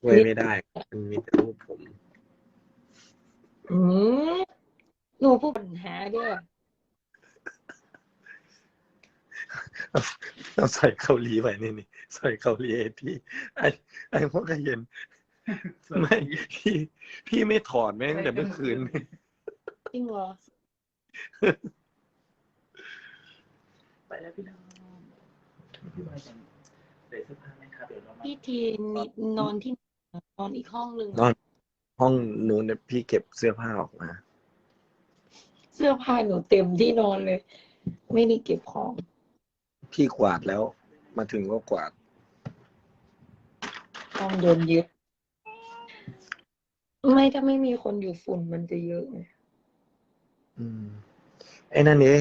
ช่วยไม่ได้ มันมีแต่รูปผม อืมหนูผู้ปัญหาเด้อเราใส่เกาหลีไปนี่นี่ใส่เกาหลีเอที่ไอไอพวกก็เห็นไม่พี่พี่ไม่ถอดแม่งแต่เมื่อคืนจริงเหรอไปแล้วพี่น้องพี่บอยจะเดี๋ยวเสื้อผ้า ไหมครับเดี๋ยวเรามาพี่ทีนนอนที่นอนอีกห้องหนึ่งนอนห้องนู้นเนี่ยพี่เก็บเสื้อผ้าออกมา เสื้อผ้าหนูเต็มที่นอนเลย ไม่ได้เก็บของ พี่กวาดแล้ว มาถึงก็กวาดห้องโดนยึด ไม่ถ้าไม่มีคนอยู่ฝุ่นมันจะเยอะไงอืมไอ้นั่นเอง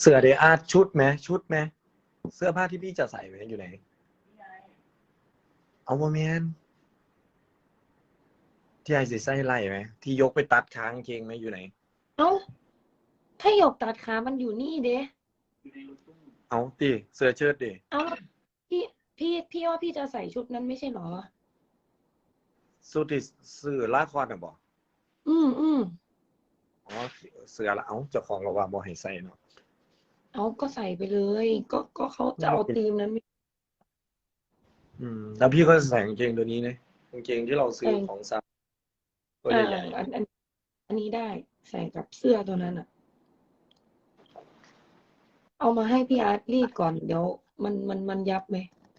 เสื้อเดอาร์ตชุดไหมชุดไหมเสื้อผ้าที่พี่จะใส่ไหมอยู่ไหน เอาโมเมนที่ไอ้สิใส่ไล่ไหมที่ยกไปตัดค้างเกงไหมอยู่ไหน เอ้า ถ้าหยกตัดขามันอยู่นี่เด้อยู่ในรถตู้เอาตีเสื้อเชิ้ตดิเอ้าพี่พี่พี่ว่าพี่จะใส่ชุดนั้นไม่ใช่เหรอสุดที่ซื้อลาคอนอะบอกอืมอืมอ๋อเสื้อละเอาเจ้าของก็ว่าบ่ให้ใส่เนาะ เอาก็ใส่ไปเลย ก็ก็เขาจะเอาธีมนั้นไม่ อืม แล้วพี่ก็ใส่กางเกงตัวนี้นะกางเกงที่เราซื้อของซับตัวอ่าใหญ่อันอันอันนี้ได้ใส่กับเสื้อตัวนั้นอะ เอามาให้พี่อาร์ตรีดก่อนเดี๋ยว มันมันมันยับไหม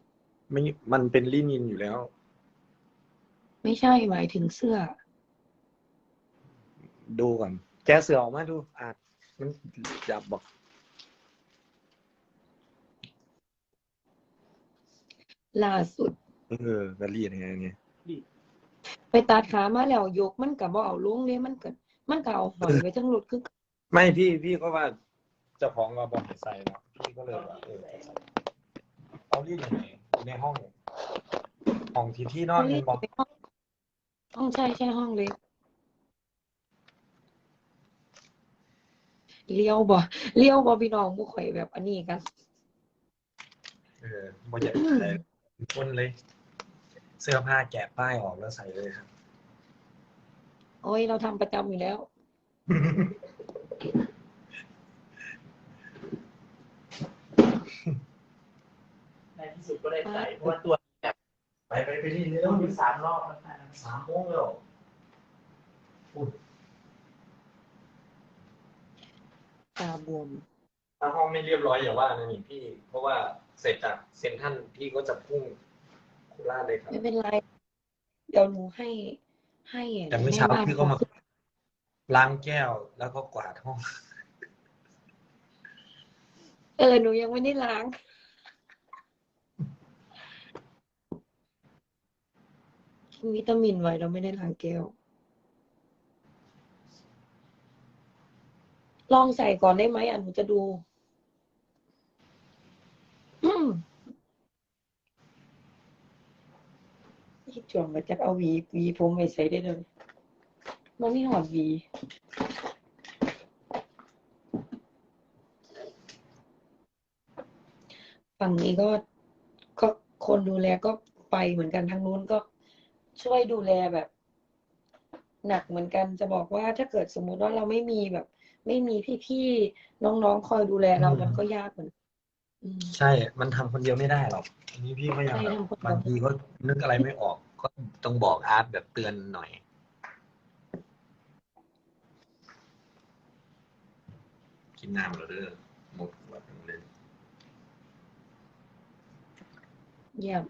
ๆไม่มันเป็นลินินอยู่แล้ว ไม่ใช่หมายถึงเสื้อ ดูก่อนแกะเสือออกมาดูอาจมันจับบอก ล่าสุด เออก็รีดยังไงไงไปตัดขามาแล้วยกมันกับบ่เอาลงเลยมันก็มันก็เอาหอยไว้ทั้งรถคือไม่พี่พี่ก็ว่าเจ้าของเราบอกให้ใส่เนาะพี่ก็เลยว่าเออเอารีดยังไงอยู่ในห้องห้องที่ที่นอนเป็นบอกห้องห้องใช่ใช่ห้องเล็กเลี้ยวบ่เลี้ยวบ่พี่น้องบ่ข่อยแบบอันนี้กัน เออบ่อยากอะ ไรคนเลย เสื้อผ้าแกะป้ายออกแล้วใส่เลยครับ โอ้ยเราทำประจำอยู่แล้ว ในที่สุดก็ได้ใส่เพราะว่าตัวเนี่ยไปไปไปที่เร็ต้วองอยู่สามรอบแล้วนะสามโมงแล้วตาบวม ถ้าห้องไม่เรียบร้อยอย่าว่านะนี่พี่ เพราะว่า เสร็จจากเซ็นทรัลพี่ก็จะพุ่งโคราชเลยครับ ไม่เป็นไร เดี๋ยวหนูให้ให้ะแต่เมื่อเช้าแบ้นพี่ก็มาล้างแก้วแล้วก็กวาดห้อง เออหนูยังไม่ได้ล้าง กินวิตามินไว้เราไม่ได้ล้างแก้ว ลองใส่ก่อนได้ไหมอะหนูจะดู อืม ที่จวงมาจากเอาหวีหวีผมไปใส่ได้เลยมันไม่หอดหวีฝั่งนี้ก็ก็คนดูแลก็ไปเหมือนกันทางนู้นก็ช่วยดูแลแบบ หนักเหมือนกันจะบอกว่าถ้าเกิดสมมุติว่าเราไม่มีแบบ ไม่มีพี่ๆน้องๆคอยดูแลเราอืมมันก็ยากเหมือนอืมใช่ มันทำคนเดียวไม่ได้หรอกอันนี้พี่ก็ยังใช่แบบทำคนเดียวบางทีก็นึกอะไรไม่ออก ก็ต้องบอกอาร์ตแบบเตือนหน่อย กินน้ำแล้วเด้อหมดขวดหนึ่งเลยเยี่ยม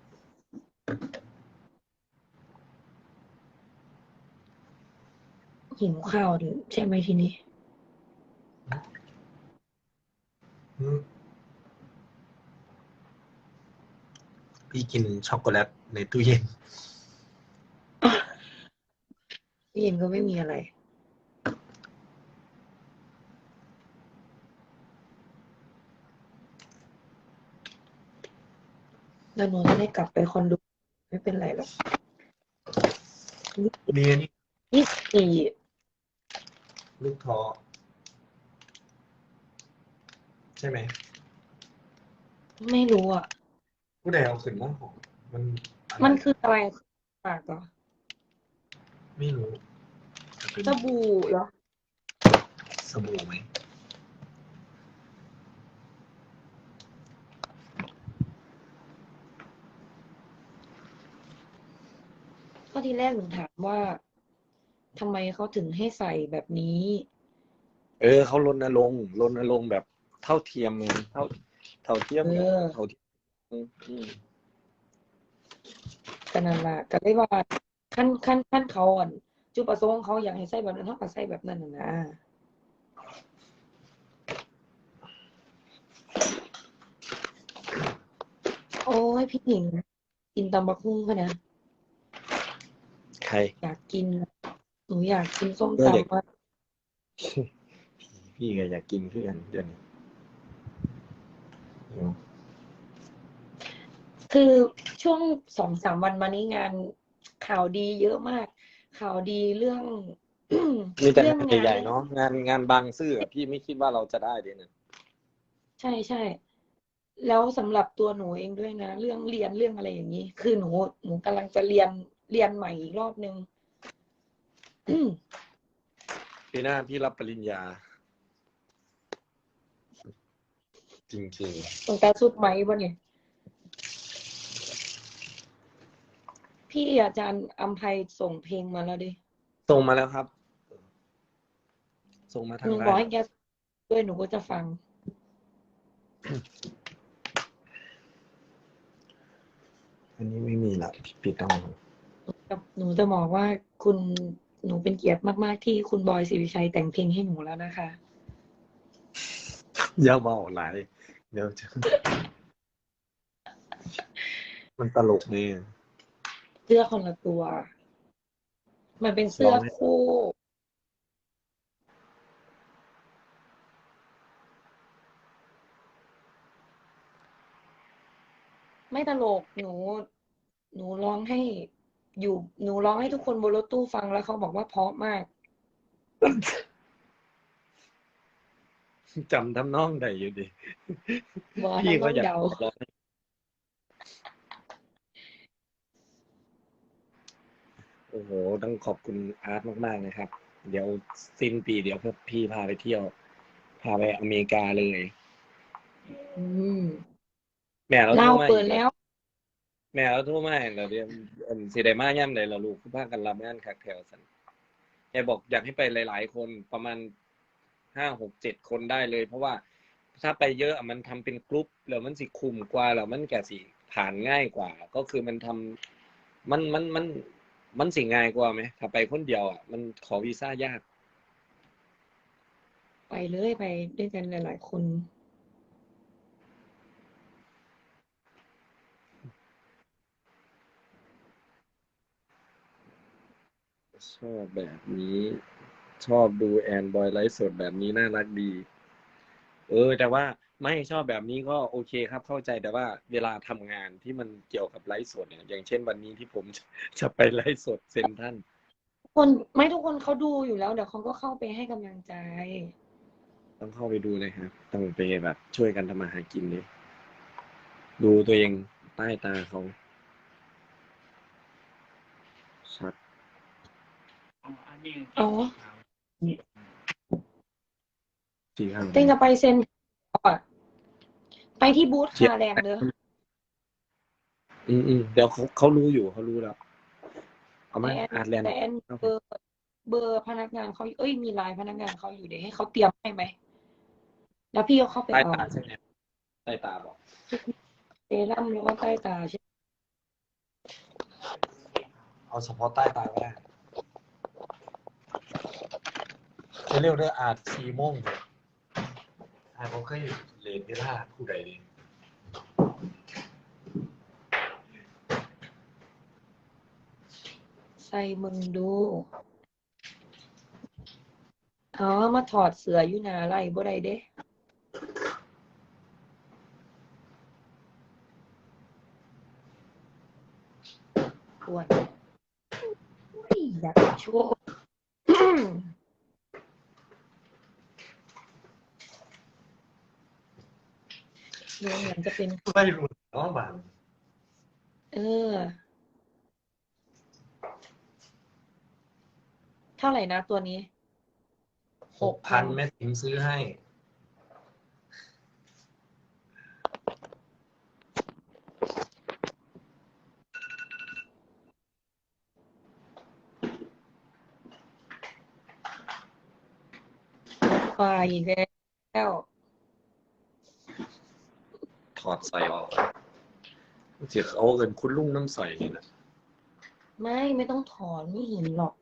หิวข้าวดิใช่ไหมทีนี้อืมพี่กินช็อกโกแลตในตู้เย็น พี่เย็นก็ไม่มีอะไรแล้วหนูจะได้กลับไปคอนโดไม่เป็นไรหรอกมีอันนี้ยี่สิบสี่ลูกท้อใช่ไหม ไม่รู้อะผู้ใดเอาขึ้นมาของมัน มันคืออะไรปากเหรอ ไม่รู้จะเป็นสบู่เหรอ สบู่ไหมก็ทีแรกหนูถามว่าทำไมเขาถึงให้ใส่แบบนี้ เออเขารณรงค์รณรงค์แบบเท่าเทียมไงเท่าเท่าเทียมเออ เท่าเทียมอืม ก็นั่นล่ะก็เลยว่า ขั้นขั้นขั้นเขาอ่อนจุดประสงค์ของเขาอยากให้ใส่แบบนั้นเท่ากับใส่แบบนั้นน่ะนะโอ้ยพี่หญิงกินตำบักหุ่งคะนะใครอยากกินหนูอยากกินส้มเออเด็กตำมากพี่ก็อยากกินเพื่อนเดี๋ยวนี้อืมคือช่วงสองสามวันมานี้งาน ข่าวดีเยอะมาก ข่าวดีเรื่องมีแต่เรื่องงานงานใหญ่ๆเนาะงานงานบางซื่ออะพี่ไม่คิดว่าเราจะได้เลยนะใช่ใช่แล้วสำหรับตัวหนูเองด้วยนะ เรื่องเรียนเรื่องอะไรอย่างนี้ คือหนูหนูกำลังจะเรียนเรียนใหม่อีกรอบนึงปีหน้าพี่รับปริญญา จริงตรงตาสุดไหมวะเนี่ย พี่อาจารย์อัมภัยส่งเพลงมาแล้วดิๆส่งมาแล้วครับ ส่งมาทาหงนูไลบอกให้น์แกด้วยหนูก็จะฟัง อันนี้ไม่มีละปิดต้องหนูจะบอกว่าคุณหนูเป็นเกียรติมากๆ ที่คุณบอยสิริชัยแต่งเพลงให้หนูแล้วนะคะ อย่าเมาหลายเดี๋ยวจะมันตลกเนี่ย เสื้อคนละตัว มันเป็นเสื้อลองไหมคู่ไม่ตลกหนู หนูร้องให้อยู่ หนูร้องให้ทุกคนบนรถตู้ฟังแล้วเขาบอกว่าเพราะมากจำทำนองได้อยู่ดิบอยพี่ทั้งก็น้องอยากเดา ร้อง โอ้โห ต้องขอบคุณอาร์ตมาก ๆ นะครับ เดี๋ยวสิ้นปีเดี๋ยวพี่พาไปเที่ยว พาไปอเมริกาเลย อืมแม่เราเราโทรมาเปิดแล้ว แม่เราโทรมาเราเดี๋ยวอันสิได้มาย่ำใดเราลูกคือพากันรับงานคักแถวสันแกบอกอยากให้ไปหลาย ๆ คนประมาณห้าหกเจ็ดคนได้เลย เพราะว่าถ้าไปเยอะอะมันทำเป็นกรุ๊ปแล้วมันสิคุมกว่าแล้วมันแก่สิผ่านง่ายกว่า ก็คือมันทำมันมันมัน มันสิง่ายกว่าไหมถ้าไปคนเดียวอะมันขอวีซ่ายาก ไปเลยไปด้วยกันหลาย ๆ คน ชอบแบบนี้ ชอบดูแอนบอยไลฟ์สดแบบนี้น่ารักดี เออ แต่ว่า ไม่ชอบแบบนี้ก็โอเคครับเข้าใจแต่ว่าเวลาทำงานที่มันเกี่ยวกับไลฟ์สดเนี่ยอย่างเช่นวันนี้ที่ผมจะจะไปไลฟ์สดเซนทรันคนไม่ทุกคนเขาดูอยู่แล้ว เดี๋ยวเขาก็เข้าไปให้กำลังใจ ต้องเข้าไปดูเลยครับต้องไปแบบช่วยกันทำมาหากินเลยดูตัวเองใต้ตาเขาชัดอ๋ออันนี้อ๋อจริงครับเต้งจะไปเซ็น อะไปที่บูธคาแรงเด้ออืมอืมเดี๋ยวเขาเขารู้อยู่เขารู้แล้ว เอาไหมแต่แอนอาร์ตแลนด์แต่แอนเบอร์เบอร์พนักงานเขาเอ้ยมีไลน์พนักงานเขาอยู่เดี๋ยวให้เขาเตรียมให้ไหม แล้วพี่ก็เข้าไปใต้เอาตาใช่ไหมใต้ตาบอกเซรั่มแล้วก็ใต้ตาใช่ไหมเอาเฉพาะใต้ตาก็ได้จะเรียกได้อาจซีโมงเลยอาจผมเคยอยู่เลนที่ท่าผู้ใดดีใส่มึงดู อ๋อ มาถอดเสืออยู่นาไรบ่ได้เด้ปวดอุ้ยอยากโชว์ ดูเหมือนจะเป็นไม่รู้เนาะบางเออ เท่าไหร่นะตัวนี้หกพันแม่ติ๋มซื้อให้ ควายอีกแล้ว ถอด ใส่ออกเสียเอาเงินคุณลุงน้ำใส่นี่นะไม่ไม่ต้องถอนไม่เห็นหรอก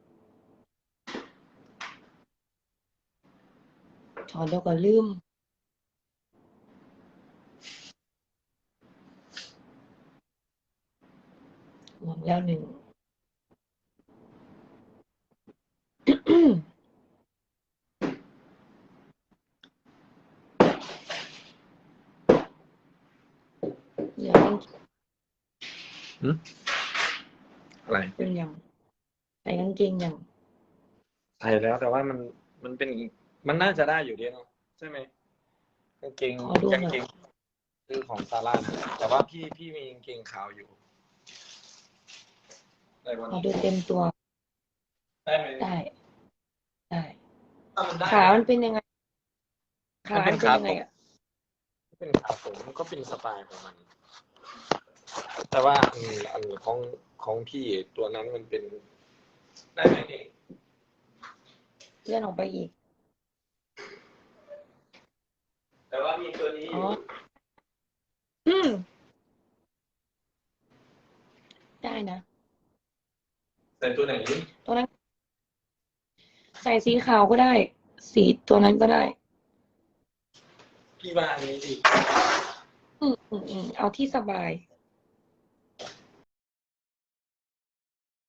ถอนเดี๋ยวก็ลืมหมดแล้วหนึ่ง เดี๋ยวต้อง อะไรเป็นอย่างใส่กางเกงอย่างใส่แล้วแต่ว่ามันมันเป็นมันน่าจะได้อยู่ดีเนาะใช่ไหมกางเกงขอดูหน่อยกางเกงคือของซาร่านะแต่ว่าพี่พี่มีกางเกงขาวอยู่ได้วันขอดูเต็มตัว ได้ไหมได้ ได้ถ้ามันได้ขามันเป็นยังไงขามันเป็มันนเป็นขายังไงอะเป็นขาผมมันก็เป็นสไตล์ของมัน แต่ว่าอันอันของของพี่ตัวนั้นมันเป็นได้ไหมเองเลื่อนออกไปอีก แต่ว่ามีตัวนี้ออ๋อยู่อืม ได้นะ แต่ตัวไหนตัวนั้น ใส่สีขาวก็ได้ สีตัวนั้นก็ได้ พี่ว่าอันนี้ดิอืมอืมอืมเอาที่สบาย